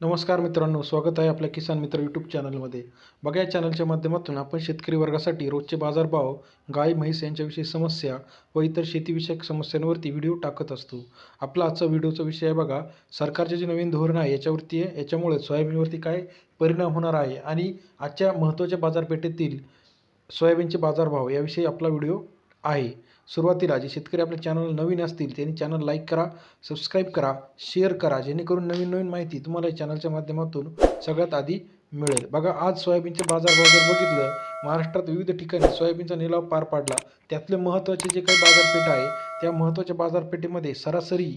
नमस्कार मित्रांनो स्वागत आहे आपल्या किसान मित्र यूट्यूब चॅनलमध्ये बघा या चॅनलच्या माध्यमातून आपण शेतकरी वर्गासाठी रोजचे बाजारभाव गाय म्हैस यांच्याविषयी समस्या व इतर शेतीविषयक समस्यांवरती व्हिडिओ टाकत असतो. आपला आजचा व्हिडिओचा विषय आहे बघा सरकारचे जे नवीन धोरण आहे याच्यावरती आहे. याच्यामुळे सोयाबीनवरती काय परिणाम होणार आहे आणि आजच्या महत्त्वाच्या बाजारपेठेतील सोयाबीनचे बाजारभाव याविषयी आपला व्हिडिओ आहे. सुरुवातीला जे शेतकरी आपल्या चॅनल नवीन असतील त्यांनी चॅनल लाईक करा सबस्क्राईब करा शेअर करा जेणेकरून नवीन नवीन माहिती तुम्हाला या चॅनलच्या माध्यमातून सगळ्यात आधी मिळेल. बघा आज सोयाबीनचे बाजारभाव जर बघितलं महाराष्ट्रात विविध ठिकाणी सोयाबीनचा निलाव पार पाडला. त्यातले महत्त्वाचे जे काही बाजारपेठ आहे त्या महत्त्वाच्या बाजारपेठेमध्ये सरासरी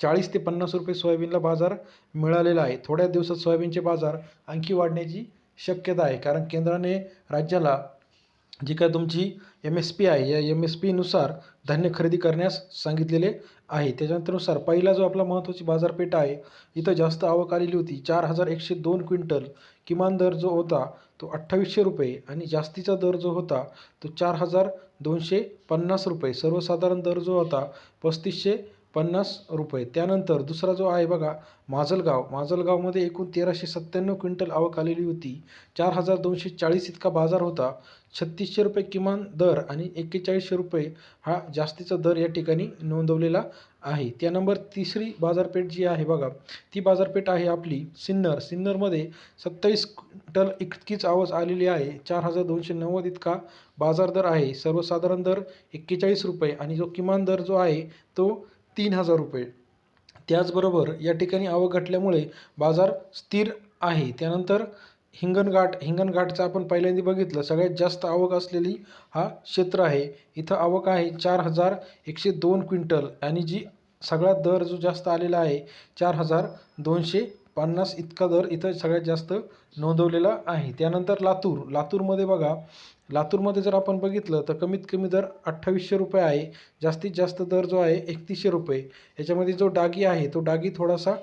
चाळीस ते पन्नास रुपये सोयाबीनला बाजार मिळालेला आहे. थोड्या दिवसात सोयाबीनचे बाजार आणखी वाढण्याची शक्यता आहे कारण केंद्राने राज्याला जी काय तुमची एम एस पी आहे या एम एस पीनुसार धान्य खरेदी करण्यास सांगितलेले आहे. त्याच्यानंतरनुसार पहिला जो आपला महत्त्वाची बाजारपेठ आहे इथं जास्त आवक आलेली होती. चार हजार एकशे दोन क्विंटल किमान दर जो होता तो अठ्ठावीसशे रुपये आणि जास्तीचा दर जो होता तो चार हजार दोनशे पन्नास रुपये. सर्वसाधारण दर जो होता पस्तीसशे पन्नास रुपये. त्यानंतर दुसरा जो आहे बघा माजलगाव. माजलगावमध्ये एकूण तेराशे सत्त्याण्णव क्विंटल आवक आलेली होती. चार हजार दोनशे चाळीस इतका बाजार होता. छत्तीसशे रुपये किमान दर आणि एक्केचाळीसशे रुपये हा जास्तीचा दर या ठिकाणी नोंदवलेला आहे. त्या नंबर तिसरी बाजारपेठ जी आहे बघा ती बाजारपेठ आहे आपली सिन्नर. सिन्नरमध्ये सत्तावीस क्विंटल इतकीच आवाज आलेली आहे. चार हजार दोनशे नव्वद इतका बाजार दर आहे. सर्वसाधारण दर एक्केचाळीस रुपये आणि जो किमान दर जो आहे तो तीन हजार रुपये. त्याचबरोबर या ठिकाणी आवक घटल्यामुळे बाजार स्थिर आहे. त्यानंतर हिंगणघाट हिंगणघाटचं आपण पहिल्यांदा बघितलं सगळ्यात जास्त आवक असलेली हा क्षेत्र आहे. इथं आवक आहे चार हजार एकशे दोन क्विंटल आणि जी सगळ्यात दर जो जास्त आलेला आहे चार हजार दोनशे पन्नास इतका दर इथं सगळ्यात जास्त नोंदवलेला आहे. त्यानंतर लातूर. लातूरमध्ये बघा लातूरमध्ये जर आपण बघितलं तर कमीत कमी दर अठ्ठावीसशे रुपये आहे. जास्तीत जास्त दर जो आहे एकतीसशे रुपये. याच्यामध्ये जो डागी आहे तो डागी थोडासा